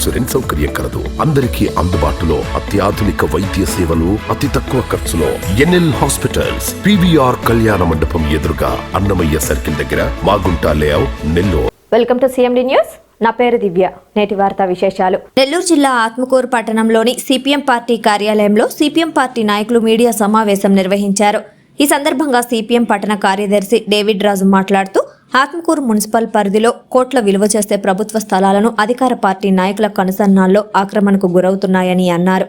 Insurance సౌకర్యం కలదు. అందరికీ అందుబాటులో అత్యాధునిక వైద్య సేవలు అతి తక్కువ ఖర్చులో. ఎన్ఎల్ హాస్పిటల్స్ పివిఆర్ కళ్యాణ మండపం ఎదురుగా అన్నమయ్య సర్కిల్ దగ్గర Magunta layout Nellore. Welcome to CMD news నా పేరు దివ్య. నేటి వార్తా విశేషాలు. నెల్లూరు జిల్లా ఆత్మకూరు పట్టణంలోని సిపిఎం పార్టీ కార్యాలయంలో సిపిఎం పార్టీ నాయకులు మీడియా సమావేశం నిర్వహించారు. ఈ సందర్భంగా సిపిఎం పట్టణ కార్యదర్శి డేవిడ్ రాజు మాట్లాడుతూ ఆత్మకూరు మున్సిపల్ పరిధిలో కోట్ల విలువ చేసే ప్రభుత్వ స్థలాలను అధికార పార్టీ నాయకుల కనుసన్నాల్లో ఆక్రమణకు గురవుతున్నాయని అన్నారు.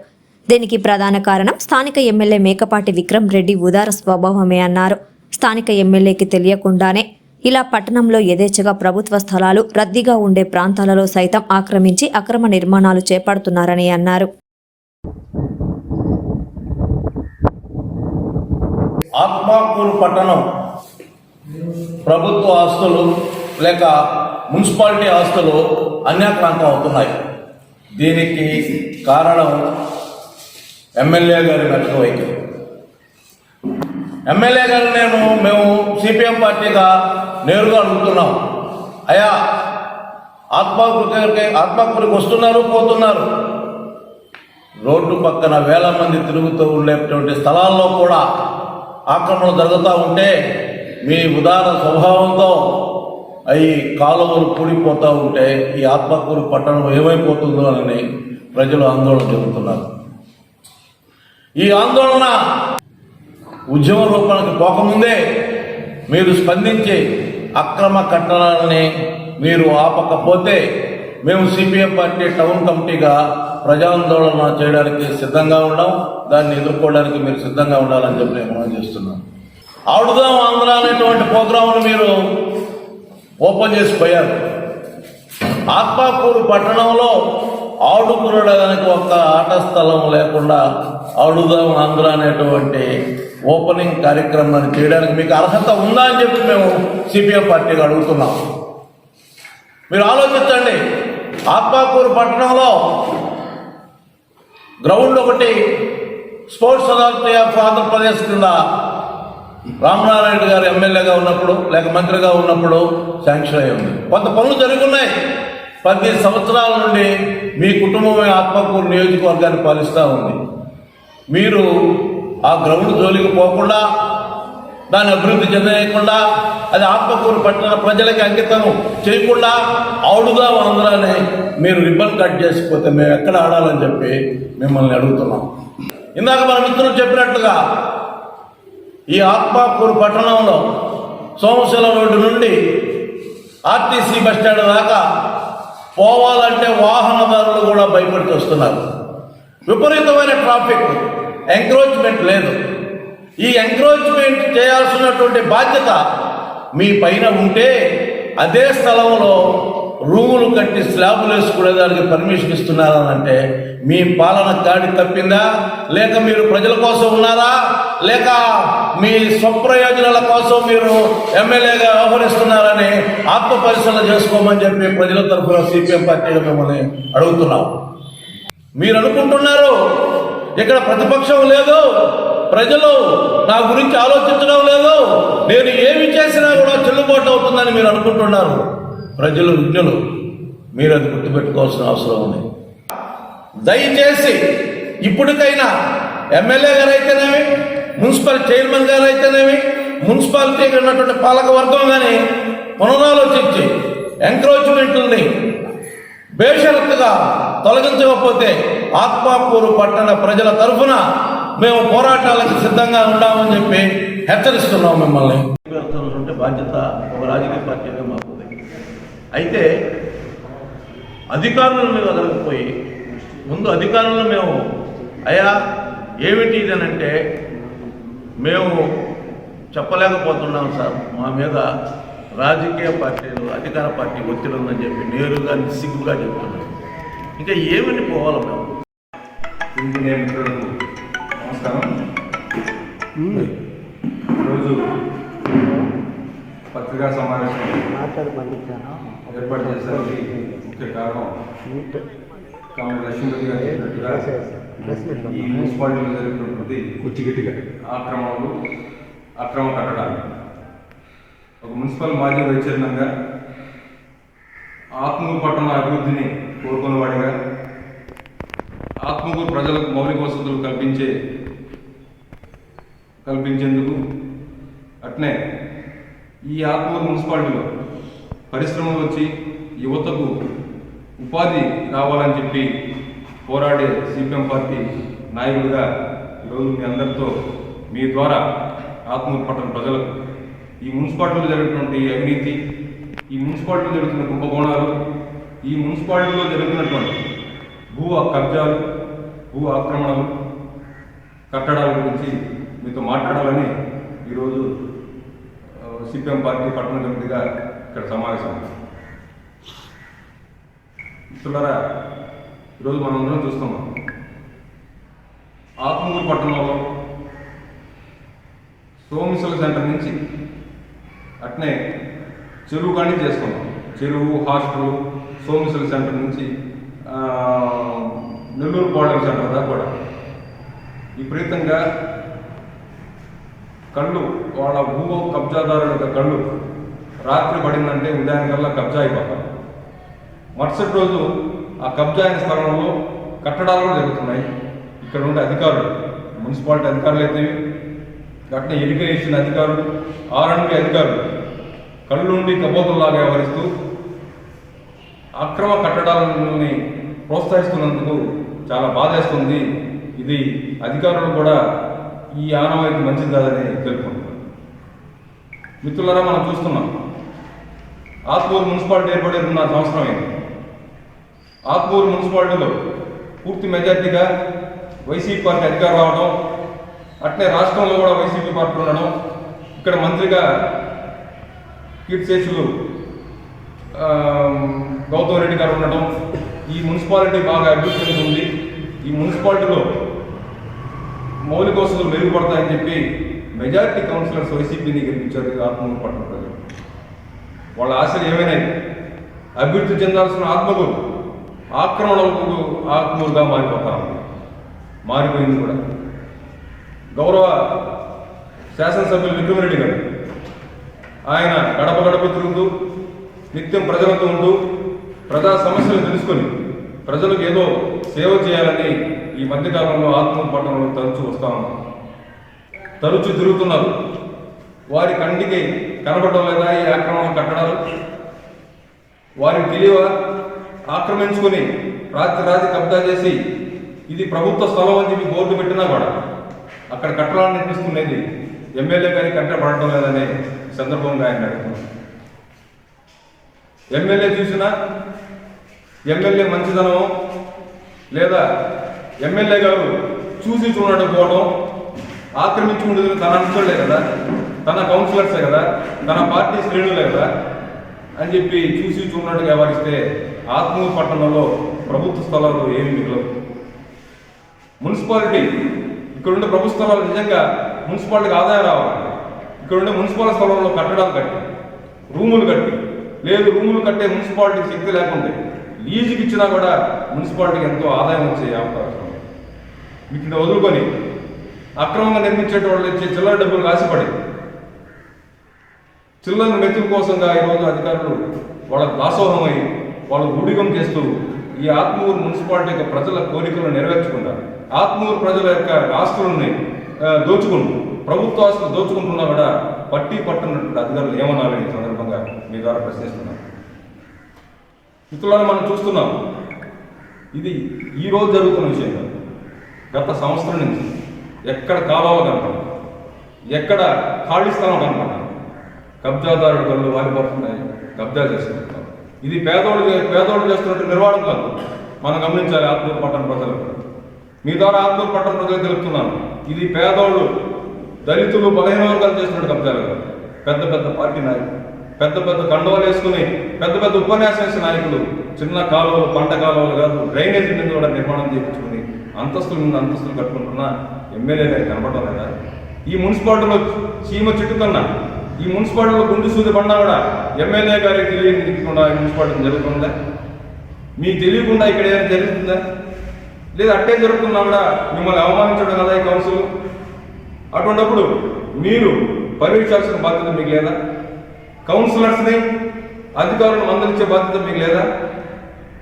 దీనికి ప్రధాన కారణం స్థానిక ఎమ్మెల్యే మేకపాటి విక్రమ్ రెడ్డి ఉదార స్వభావమే అన్నారు. స్థానిక ఎమ్మెల్యేకి తెలియకుండానే ఇలా పట్టణంలో యథేచ్ఛగా ప్రభుత్వ స్థలాలు రద్దీగా ఉండే ప్రాంతాలలో సైతం ఆక్రమించి అక్రమ నిర్మాణాలు చేపడుతున్నారని అన్నారు. ఆత్మాకూరు పట్టణం ప్రభుత్వ ఆస్తులు లేక మున్సిపాలిటీ ఆస్తులు అన్యాక్రాంతం అవుతున్నాయి. దీనికి కారణం ఎమ్మెల్యే గారి మెట్ల వైఖరి. ఎమ్మెల్యే గారు నేను మేము సిపిఎం పార్టీగా నేరుగా అడుగుతున్నాం. అయా ఆత్మాకూరికి ఆత్మకృతికి వస్తున్నారు పోతున్నారు. రోడ్డు పక్కన వేల మంది తిరుగుతూ ఉండేటువంటి స్థలాల్లో కూడా ఆక్రమణ జరుగుతూ ఉంటే మీ ఉదార స్వభావంతో అవి కాలువలు కూడిపోతూ ఉంటే ఈ ఆత్మకూరు పట్టణం ఏమైపోతుందో అని ప్రజలు ఆందోళన చెందుతున్నారు. ఈ ఆందోళన ఉద్యమ రూపానికి పోకముందే మీరు స్పందించి అక్రమ కట్టడాలని మీరు ఆపకపోతే మేము సిపిఎం పార్టీ టౌన్ కమిటీగా ప్రజాందోళన చేయడానికి సిద్ధంగా ఉన్నాం దాన్ని ఎదుర్కోవడానికి మీరు సిద్ధంగా ఉండాలని చెప్పి నేను చేస్తున్నాను. చేస్తున్నాం ఆడుదాం ఆంధ్ర అనేటువంటి ప్రోగ్రాంను మీరు ఓపెన్ చేసిపోయారు ఆత్మాకూరు పట్టణంలో ఆడుకునడానికి ఒక ఆట స్థలం లేకుండా ఆడుదాం ఆంధ్ర అనేటువంటి ఓపెనింగ్ కార్యక్రమాన్ని చేయడానికి మీకు అర్హత ఉందా అని చెప్పి మేము సిపిఎం పార్టీగా అడుగుతున్నాం. మీరు ఆలోచించండి. ఆత్మాకూరు పట్టణంలో గ్రౌండ్ ఒకటి స్పోర్ట్స్ అథారిటీ ఆఫ్ ఆంధ్రప్రదేశ్ కింద రామనారాయణ గారు ఎమ్మెల్యేగా ఉన్నప్పుడు లేక మంత్రిగా ఉన్నప్పుడు శాంక్షన్ అయి ఉంది. కొంత పనులు జరుగున్నాయి. పది సంవత్సరాల నుండి మీ కుటుంబమే ఆత్మకూరు నియోజకవర్గాన్ని పాలిస్తూ ఉంది. మీరు ఆ గ్రౌండ్ జోలికి పోకుండా దాన్ని అభివృద్ధి చెందలేకుండా అది ఆత్మకూరు పట్టణ ప్రజలకి అంకితం చేయకుండా ఆవుడుగా ఆంధ్రాని మీరు రిబ్బన్ కట్ చేసిపోతే మేము ఎక్కడ ఆడాలని చెప్పి మిమ్మల్ని అడుగుతున్నాం. ఇందాక మన మిత్రులు చెప్పినట్లుగా ఈ ఆత్మాపూర్ పట్టణంలో సోమశిల రోడ్డు నుండి ఆర్టీసీ బస్టాండ్ దాకా పోవాలంటే వాహనదారులు కూడా భయపడి వస్తున్నారు. విపరీతమైన ట్రాఫిక్ ఎంక్రోచ్మెంట్ లేదు. ఈ ఎంక్రోచ్మెంట్ చేయాల్సినటువంటి బాధ్యత మీ పైన ఉంటే అదే స్థలంలో రూములు కట్టి స్లాబులు వేసుకునేదానికి పర్మిషన్ ఇస్తున్నారని అంటే మీ పాలన దాడి తప్పిందా? లేక మీరు ప్రజల కోసం ఉన్నారా? లేక మీ స్వప్రయోజనాల కోసం మీరు ఎమ్మెల్యేగా వ్యవహరిస్తున్నారని ఆత్మ పరిశీలన చేసుకోమని చెప్పి ప్రజల తరఫున సిపిఎం పార్టీగా మిమ్మల్ని అడుగుతున్నాం. మీరు అనుకుంటున్నారు ఇక్కడ ప్రతిపక్షం లేదు ప్రజలు నా గురించి ఆలోచించడం లేదు నేను ఏమి చేసినా కూడా చెల్లుబాటు అవుతుందని మీరు అనుకుంటున్నారు. ప్రజలు విజ్ఞులు మీరు అది గుర్తుపెట్టుకోవాల్సిన అవసరం ఉంది. దయచేసి ఇప్పటికైనా ఎమ్మెల్యే గారు అయితేనేమి మున్సిపల్ చైర్మన్ గారు అయితేనేమి మున్సిపాలిటీకి ఉన్నటువంటి పాలక వర్గం కానీ పునరాలోచించి ఎంక్రోచ్మెంట్ని బేషరత్తుగా తొలగించకపోతే ఆత్మాపూరు పట్టణ ప్రజల తరఫున మేము పోరాటాలకు సిద్ధంగా ఉన్నామని చెప్పి హెచ్చరిస్తున్నాం మిమ్మల్ని. బాధ్యత ఒక రాజకీయ పార్టీగా మాకు అయితే అధికారులను మేము వదలకపోయి ముందు అధికారులను మేము అయ్యా ఏమిటి ఇది? అని అంటే మేము చెప్పలేకపోతున్నాం సార్. మా మీద రాజకీయ పార్టీలు అధికార పార్టీ ఒత్తిడి ఉందని చెప్పి నేరుగా నిస్సిగ్గుగా చెప్తున్నాం ఇంకా ఏమని పోవాలి మేము? నమస్కారం. ఈరోజు పత్రికా సమావేశం ఏర్పాటు చేసడానికి ముఖ్య కారణం కామెడీ లక్ష్మీపతి గారు చెప్పినట్టుగా ఈ మున్సిపాలిటీలో జరిగినటువంటి ఆక్రమణలు అక్రమ కట్టడాలు. ఒక మున్సిపల్ మాజీ వైస్ చైర్మన్గా ఆత్మూరు పట్టణ అభివృద్ధిని కోరుకున్నవాడిగా ఆత్మకూరు ప్రజలకు మౌలిక వసతులు కల్పించే కల్పించేందుకు అట్నే ఈ ఆత్మూరు మున్సిపాలిటీలో పరిశ్రమలు వచ్చి యువతకు ఉపాధి రావాలని చెప్పి పోరాడే సిపిఎం పార్టీ నాయకుడిగా ఈరోజు మీ అందరితో మీ ద్వారా ఆత్మూరు పట్టణ ప్రజలకు ఈ మున్సిపాలిటీలో జరుగుతున్నటువంటి అవినీతి ఈ మున్సిపాలిటీలో జరుగుతున్న కుంభకోణాలు ఈ మున్సిపాలిటీలో జరుగుతున్నటువంటి భూ కబ్జాలు భూ ఆక్రమణలు కట్టడాల గురించి మీతో మాట్లాడాలని ఈరోజు సిపిఎం పార్టీ పట్టణ కమిటీగా ఇక్కడ సమావేశం. మిత్రులారా ఈరోజు మనం చూస్తున్నాం. ఆత్మూరు పట్టణంలో సోమిసల సెంటర్ నుంచి అట్నే చెరువు కానీ చేసుకున్నాం. చెరువు హాస్టల్ సోమిసల సెంటర్ నుంచి నెల్లూరు కోడల సెంటర్ దాకా కూడా. విపరీతంగా కళ్ళు వాళ్ళ భూ కబ్జాదారుల యొక్క కళ్ళు. రాత్రి పడిందంటే ఉదయానికల్లా కబ్జా అయిపోతారు మరుసటి రోజు ఆ కబ్జా అయిన స్థలంలో కట్టడాలు కూడా జరుగుతున్నాయి. ఇక్కడ ఉండే అధికారులు మున్సిపాలిటీ అధికారులు అయితే అట్నే ఇరిగేషన్ అధికారులు ఆర్ఎండ్బి అధికారులు కళ్ళుండి కబోతుల్లాగా వ్యవహరిస్తూ అక్రమ కట్టడాలని ప్రోత్సహిస్తున్నందుకు చాలా బాధేస్తుంది. ఇది అధికారులు కూడా ఈ ఆనవాయితీ మంచిది కాదని తెలుపుకుంటున్నాను. మిత్రులారా మనం చూస్తున్నాం. ఆత్మూరు మున్సిపాలిటీ ఏర్పడి రెండున్నర సంవత్సరం అయింది ఆత్మూరు మున్సిపాలిటీలో పూర్తి మెజార్టీగా వైసీపీ పార్టీ అధికారం రావడం అట్లే రాష్ట్రంలో కూడా వైసీపీ పార్టీ ఉండడం ఇక్కడ మంత్రిగా కీర్తిశేషులు గౌతమ్ రెడ్డి గారు ఉండడం ఈ మున్సిపాలిటీ బాగా అభివృద్ధి చెందుతుంది. ఈ మున్సిపాలిటీలో మౌలిక వసతులు మెరుగుపడతాయని చెప్పి మెజారిటీ కౌన్సిలర్స్ వైసీపీని గెలిపించారు ఆత్మూరు పట్టణ ప్రజలు. వాళ్ళ ఆశలు ఏమైనాయి అభివృద్ధి చెందాల్సిన ఆత్మకూరు. ఆక్రమణకు ఆత్మూరుగా మారిపోతా ఉంది. మారిపోయింది కూడా. గౌరవ శాసనసభ్యులు విక్రమరెడ్డి గారు ఆయన గడప గడప తిరుగుతూ నిత్యం ప్రజలతో ఉంటూ ప్రజా సమస్యలు తెలుసుకొని ప్రజలకు ఏదో సేవ చేయాలని ఈ మధ్యకాలంలో ఆత్మ పట్టణంలో తరచూ వస్తా ఉన్నారు తరచూ తిరుగుతున్నారు. వారి కంటికి కనబడడం లేదా ఈ ఆక్రమణ కట్టడాలు? వారికి తెలియ ఆక్రమించుకొని రాత్రి రాత్రి కబ్జా చేసి ఇది ప్రభుత్వ స్థలం అని చెప్పి బోర్డు పెట్టినా కూడా అక్కడ కట్టడాలు నిర్మిస్తున్నది ఎమ్మెల్యే గారికి కంటే పడటం లేదనే సందర్భంగా ఆయన అడుగుతున్నారు. ఎమ్మెల్యే చూసినా ఎమ్మెల్యే మంచిదనం లేదా ఎమ్మెల్యే గారు చూసి చూడకపోవడం ఆక్రమించుకుంటుంది తన అంశాలే కదా? తన కౌన్సిలర్సే కదా? తన పార్టీ శ్రేణులే కదా? అని చెప్పి చూసి చూడనట్టు వ్యవహరిస్తే ఆత్మూరు పట్టణంలో ప్రభుత్వ స్థలాలు ఏమి మిగలవు. మున్సిపాలిటీ ఇక్కడ ఉండే ప్రభుత్వ స్థలాలు నిజంగా మున్సిపాలిటీకి ఆదాయం రావాలి. ఇక్కడ ఉండే మున్సిపల్ స్థలంలో కట్టడాలు కట్టి రూములు కట్టి లేదు రూములు కట్టే మున్సిపాలిటీకి శక్తి లేకుంటే లీజుకి ఇచ్చినా కూడా మున్సిపాలిటీకి ఎంతో ఆదాయం వచ్చే అవకాశం వీటిని వదులుకొని అక్రమంగా నిర్మించేట వాళ్ళు ఇచ్చే చిల్లర డబ్బులు ఆశపడి చిల్లర మెతుకు కోసంగా ఈరోజు అధికారులు వాళ్ళ దాసోహమై వాళ్ళు ఊడిగం చేస్తూ ఈ ఆత్మూరు మున్సిపాలిటీ యొక్క ప్రజల కోరికలను నెరవేర్చుకుంటారు. ఆత్మూరు ప్రజల యొక్క ఆస్తులని దోచుకుంటూ ప్రభుత్వ ఆస్తులు దోచుకుంటున్నా కూడా పట్టి పట్టున్నటువంటి అధికారులు ఏమనాలి ఈ సందర్భంగా మీ ద్వారా ప్రశ్నిస్తున్నాను స్థితులను మనం చూస్తున్నాం. ఇది ఈరోజు జరుగుతున్న విషయం కాదు. గత సంవత్సరం నుంచి ఎక్కడ కాలువలు కనపడదు ఎక్కడ ఖాళీ స్థలం కనపడదు కబ్జాదారుడు కళ్ళు వారిపోతున్నాయి కబ్జా చేస్తున్నారు. ఇది పేదోడు పేదోడు చేస్తున్నట్టు నిర్వహణ కాదు. మనం గమనించాలి ఆత్మూరు పట్టణ ప్రజలు. మీ ద్వారా ఆత్మూరు పట్టణ ప్రజలు తెలుపుతున్నాను. ఇది పేదోళ్ళు దళితులు బలహీన వర్గాలు చేస్తున్నట్టు కబ్జాలు కాదు. పెద్ద పెద్ద పార్టీ నాయకులు. పెద్ద పెద్ద కండవాలు వేసుకుని పెద్ద పెద్ద ఉపన్యాసం వేసే నాయకులు చిన్న కాలువలు పంట కాలువలు కాదు డ్రైనేజ్ మీద కూడా నిర్మాణం చేయించుకుని అంతస్తుల మీద అంతస్తులు కట్టుకుంటున్న ఎమ్మెల్యే గారు కనపడడం లేదా? ఈ మున్సిపాలిటీలో చీమ చుట్టుతున్న ఈ మున్సిపాలిటీలో గుండు సూది పడినా కూడా ఎమ్మెల్యే గారికి తెలియకుండా మున్సిపాలిటీ జరుగుతుందా? మీకు తెలియకుండా ఇక్కడ ఏదైనా జరుగుతుందా? లేదా అట్టే జరుగుతున్నా కూడా మిమ్మల్ని అవమానించడం కదా ఈ కౌన్సిల్? అటువంటిప్పుడు మీరు పరీక్షాల్సిన బాధ్యత మీకు లేదా? కౌన్సిలర్స్ని అధికారులను మందలించే బాధ్యత మీకు లేదా?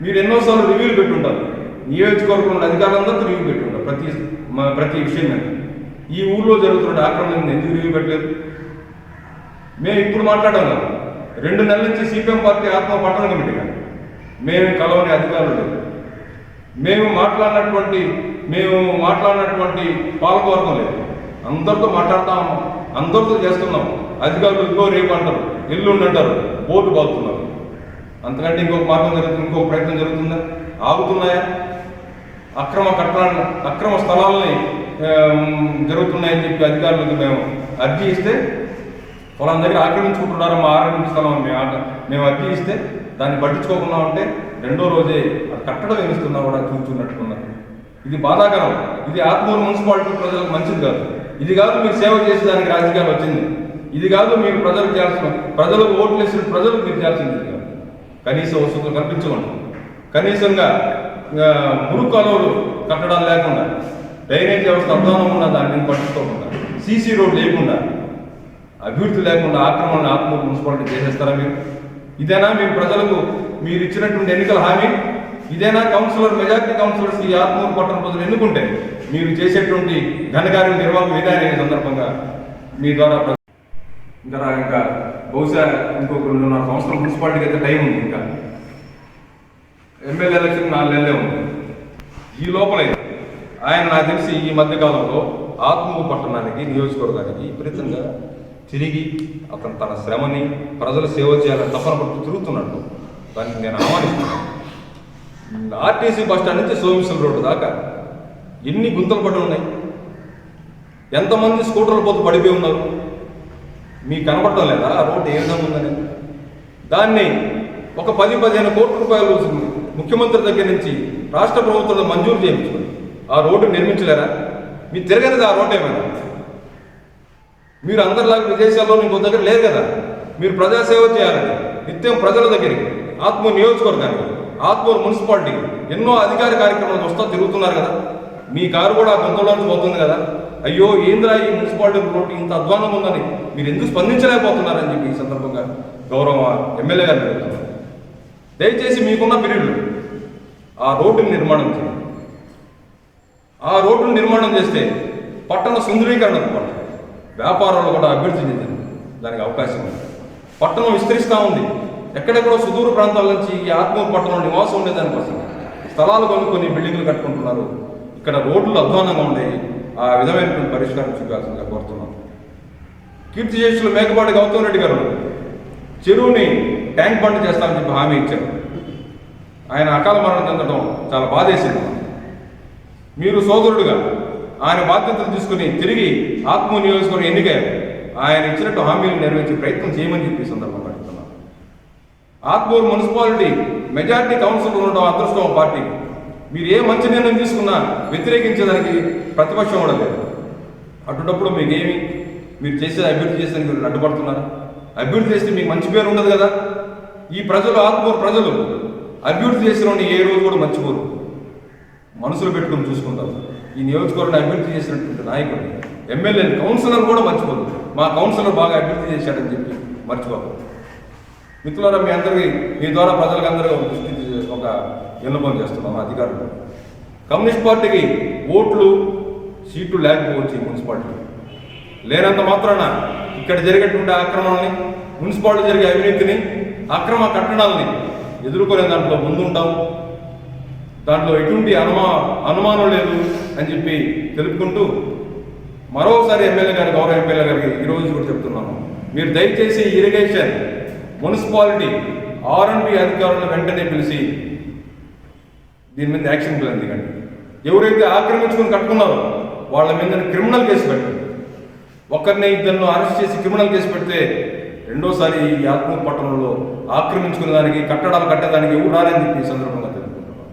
మీరు ఎన్నోసార్లు రివ్యూలు పెట్టుంటారు. నియోజకవర్గంలో అధికారులందరితో రివ్యూ పెట్టుంటారు. ప్రతి ప్రతి విషయం మీద. ఈ ఊళ్ళో జరుగుతున్న ఆక్రమణ ఎందుకు రివ్యూ పెట్టలేదు? మేము ఇప్పుడు మాట్లాడడం రెండు నెలల నుంచి సిపిఎం పార్టీ ఆత్మ పట్టణ కమిటీగా మేము కలవని అధికారులు లేదు మేము మాట్లాడినటువంటి మేము మాట్లాడినటువంటి పాలకవర్గం లేదు. అందరితో మాట్లాడతాము. అందరితో చేస్తున్నాము. అధికారులు ఇంకో రేపు అంటారు ఎల్లుండి అంటారు బోర్డు బాగుతున్నారు. అంతకంటే ఇంకొక మార్గం జరుగుతుంది ఇంకొక ప్రయత్నం జరుగుతుందా? ఆగుతున్నాయా? అక్రమ కట్టడాలు అక్రమ స్థలాలని జరుగుతున్నాయని చెప్పి అధికారులకు మేము అర్జీ ఇస్తే వాళ్ళని దగ్గర ఆక్రమించుకుంటున్నారు? మా ఆక్రమించిన స్థలం మేము మేము అర్జీ ఇస్తే దాన్ని పట్టించుకోకుండా ఉంటే రెండో రోజే అది కట్టడం వేస్తున్నా కూడా చూస్తున్నట్టున్నారు ఇది బాధాకరం. ఇది ఆత్మూరు మున్సిపాలిటీ ప్రజలకు మంచిది కాదు. ఇది కాదు మీరు సేవ చేసేదానికి రాజకీయాలు వచ్చింది. ఇది కాదు మీరు ప్రజలకు చేయాల్సిన ప్రజలకు ఓట్లు వేసిన ప్రజలకు మీరు చేయాల్సింది ఇది కాదు. కనీస వసతులు కల్పించకుండా కనీసంగా ఆ, మురుగు కాలువలు కట్టడాలు లేకుండా డ్రైనేజ్ వ్యవస్థ అధ్వానం ఉన్న దాన్ని పట్టించుకోకుండా సీసీ రోడ్ లేకుండా అభివృద్ధి లేకుండా ఆక్రమణ ఆత్మూరు మున్సిపాలిటీ చేసేస్తారా మీరు? ఇదేనా మీరు ప్రజలకు మీరు ఇచ్చినటువంటి ఎన్నికల హామీ? ఇదేనా కౌన్సిలర్ మెజార్టీ కౌన్సిలర్స్ ఈ ఆత్మూరు పట్టణ ప్రజలు ఎన్నుకుంటే మీరు చేసేటువంటి ఘనకార్యం నిర్వాహం ఏదైనా సందర్భంగా మీ ద్వారా ఇంకా ఇంకా బహుశా ఇంకొక రెండున్నర సంవత్సరం మున్సిపాలిటీకి అయితే టైం ఉంది ఇంకా. ఎమ్మెల్యే ఎలక్షన్ నాలుగు నెలలే ఉంది. ఈ లోపలే ఆయన నాకు తెలిసి ఈ మధ్యకాలంలో ఆత్మూరు పట్టణానికి నియోజకవర్గానికి విపరీతంగా తిరిగి అతను తన శ్రమని ప్రజల సేవ చేయాలని తపన పట్టు తిరుగుతున్నట్టు దానికి నేను ఆహ్వానిస్తున్నాను. ఆర్టీసీ బస్ స్టాండ్ నుంచి సోమేశ్వరం రోడ్డు దాకా ఎన్ని గుంతలు పడి ఉన్నాయి? ఎంతమంది స్కూటర్లు పోతు పడిపోయి ఉన్నారు? మీకు కనపడటం లేదా? ఆ రోడ్డు ఏ విధంగా ఉందని? దాన్ని ఒక పది పదిహేను కోట్ల రూపాయలు ముఖ్యమంత్రి దగ్గర నుంచి రాష్ట్ర ప్రభుత్వం మంజూరు చేయించుకుని ఆ రోడ్డు నిర్మించలేరా? మీరు తిరగనిది ఆ రోడ్డు ఏమైనా? మీరు అందరిలాగా విదేశాల్లో ఇంకో దగ్గర లేరు కదా? మీరు ప్రజాసేవ చేయాలని నిత్యం ప్రజల దగ్గరికి ఆత్మ నియోజకవర్గానికి ఆత్మూరు మున్సిపాలిటీకి ఎన్నో అధికార కార్యక్రమాలు వస్తా తిరుగుతున్నారు కదా? మీ కారు కూడా ఆ గుంతలోంచి పోతుంది కదా? అయ్యో ఏంద్రా ఈ మున్సిపాలిటీ రోడ్డు ఇంత అధ్వానం ఉందని? మీరు ఎందుకు స్పందించలేకపోతున్నారని చెప్పి ఈ సందర్భంగా గౌరవ ఎమ్మెల్యే గారు అడుగుతున్నారు దయచేసి మీకున్న పీరియడ్లు. ఆ రోడ్డుని నిర్మాణం చేయండి. ఆ రోడ్డును నిర్మాణం చేస్తే పట్టణ సుందరీకరణ పాటు వ్యాపారాలు కూడా అభివృద్ధి చెందింది. దానికి అవకాశం ఉంది. పట్టణం విస్తరిస్తూ ఉంది. ఎక్కడెక్కడో సుదూర ప్రాంతాల నుంచి ఈ ఆత్మూరు పట్టణం నివాసం ఉండేదానికోసం స్థలాలు కొనుక్కొని బిల్డింగ్లు కట్టుకుంటున్నారు. ఇక్కడ రోడ్లు అధ్వానంగా ఉండేవి ఆ విధమైనటువంటి పరిష్కారం చూపాల్సిందిగా కోరుతున్నాం. కీర్తిశేషులు మేకపాటి గౌతమ్ రెడ్డి గారు చెరువుని ట్యాంక్ బండ్ చేస్తామని చెప్పి హామీ ఇచ్చారు. ఆయన అకాల మరణం చెందడం చాలా బాధేసింది. మీరు సోదరుడుగా ఆయన బాధ్యతలు తీసుకుని తిరిగి ఆత్మ నియోజకవర్గం ఎన్నికయ్యారు ఆయన ఇచ్చినట్టు హామీలు నెరవేర్చే ప్రయత్నం చేయమని చెప్పి ఈ సందర్భంగా అడుగుతున్నాను ఆత్మూరు మున్సిపాలిటీ మెజార్టీ కౌన్సిల్ ఉండడం అదృష్టం పార్టీ. పార్టీకి మీరు ఏ మంచి నిర్ణయం తీసుకున్నా వ్యతిరేకించేదానికి ప్రతిపక్షం కూడా లేదు. అటువంటిప్పుడు మీకేమి? మీరు చేసే అభివృద్ధి చేసేదానికి మీరు అడ్డుపడుతున్నారు? అభివృద్ధి చేస్తే మీకు మంచి పేరు ఉండదు కదా? ఈ ప్రజలు ఆత్మూరు ప్రజలు అభివృద్ధి చేసిన ఏ రోజు కూడా మర్చిపోరు. మనసులో పెట్టుకుని చూసుకుంటారు. ఈ నియోజకవర్గం అభివృద్ధి చేసినటువంటి నాయకుడు ఎమ్మెల్యే కౌన్సిలర్ కూడా మర్చిపోదు మా కౌన్సిలర్ బాగా అభివృద్ధి చేశాడని చెప్పి మర్చిపోదు మిత్రులారా మీ అందరికీ మీ ద్వారా ప్రజలకు అందరూ ఒక విన్నపం చేస్తున్నాం అధికారులు. కమ్యూనిస్ట్ పార్టీకి ఓట్లు సీట్లు లేకపోవచ్చు ఈ మున్సిపాలిటీ లేనంత మాత్రాన ఇక్కడ జరిగేటువంటి ఆక్రమణని మున్సిపాలిటీ జరిగే అవినీతిని అక్రమ కట్టడాలని ఎదుర్కొనే దాంట్లో ముందుంటాం. దాంట్లో ఎటువంటి అనుమా అనుమానం లేదు అని చెప్పి తెలుపుకుంటూ మరోసారి ఎమ్మెల్యే గారి గౌరవ ఎమ్మెల్యే గారికి ఈరోజు కూడా చెప్తున్నాను. మీరు దయచేసి ఇరిగేషన్ మున్సిపాలిటీ ఆర్ఎన్బి అధికారులను వెంటనే పిలిచి దీని మీద యాక్షన్ ప్లాన్ దిగండి ఎవరైతే ఆక్రమించుకుని కట్టుకున్నారో వాళ్ళ మీద క్రిమినల్ కేసు పెట్టండి. ఒకరిని ఇద్దరిని అరెస్ట్ చేసి క్రిమినల్ కేసు పెడితే రెండోసారి ఈ ఆత్మూరు పట్టణంలో ఆక్రమించుకున్న దానికి కట్టడాలు కట్టడానికి ఎవరు రారని చెప్పి ఈ సందర్భంగా తెలుపుకుంటున్నాం.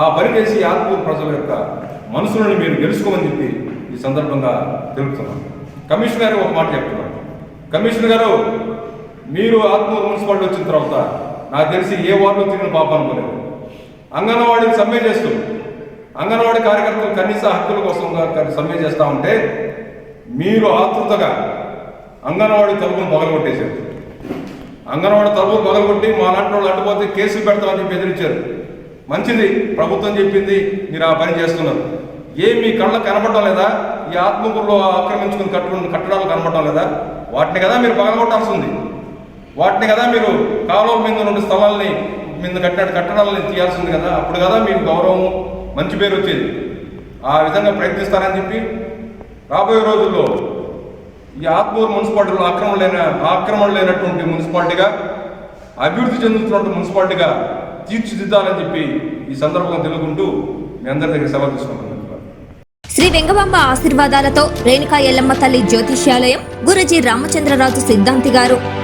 ఆ పని చేసి ఆత్మూరు ప్రజల యొక్క మనసులను మీరు గెలుచుకోమని చెప్పి ఈ సందర్భంగా తెలుపుతున్నాం. కమిషనర్ గారు ఒక మాట చెప్తున్నాను కమిషనర్ గారు మీరు ఆత్మూరు మున్సిపాలిటీ వచ్చిన తర్వాత నాకు తెలిసి ఏ వార్డులో తిరిగిన పాప అనుకోలేదు. అంగన్వాడీని సమ్మె చేస్తూ అంగన్వాడీ కార్యకర్తలు కనీస హక్కుల కోసం సమ్మె చేస్తూ ఉంటే మీరు ఆతృతగా అంగన్వాడీ తలుపును పగలగొట్టేశారు అంగన్వాడీ తలుపులు పగలగొట్టి మా లాంటి వాళ్ళు అడ్డుపోతే కేసులు పెడతామని చెప్పి ఎదిరించారు. మంచిది ప్రభుత్వం చెప్పింది మీరు ఆ పని చేస్తున్నారు. ఏం మీ కళ్ళకు కనపడటం లేదా? ఈ ఆత్మకూరులో ఆక్రమించుకుని కట్టు కట్టడాలు కనపడటం లేదా? వాటిని కదా మీరు పగలగొట్టాల్సి ఉంది. వాటిని కదా మీరు కాలువ మీద రెండు స్థలాల్ని మీద కట్టిన కట్టడాలని తీయాల్సింది కదా. అప్పుడు కదా మీకు గౌరవం మంచి పేరు వచ్చేది. ఆ విధంగా ప్రయత్నిస్తారని చెప్పి రాబోయే రోజుల్లో ఈ ఆత్మూరు మున్సిపాలిటీలో ఆక్రమణ లేన ఆక్రమణ లేనటువంటి మున్సిపాలిటీగా అభివృద్ధి చెందుతున్నటువంటి మున్సిపాలిటీగా తీర్చిదిద్దాలని చెప్పి ఈ సందర్భంగా తెలుగుంటూ మీ అందరి దగ్గర సెలవు తీసుకుంటున్నాను. శ్రీ వెంగబాంబ ఆశీర్వాదాలతో రేణుకా ఎల్లమ్మ తల్లి జ్యోతిష్యాలయం గురుజీ రామచంద్రరాజు సిద్ధాంతి గారు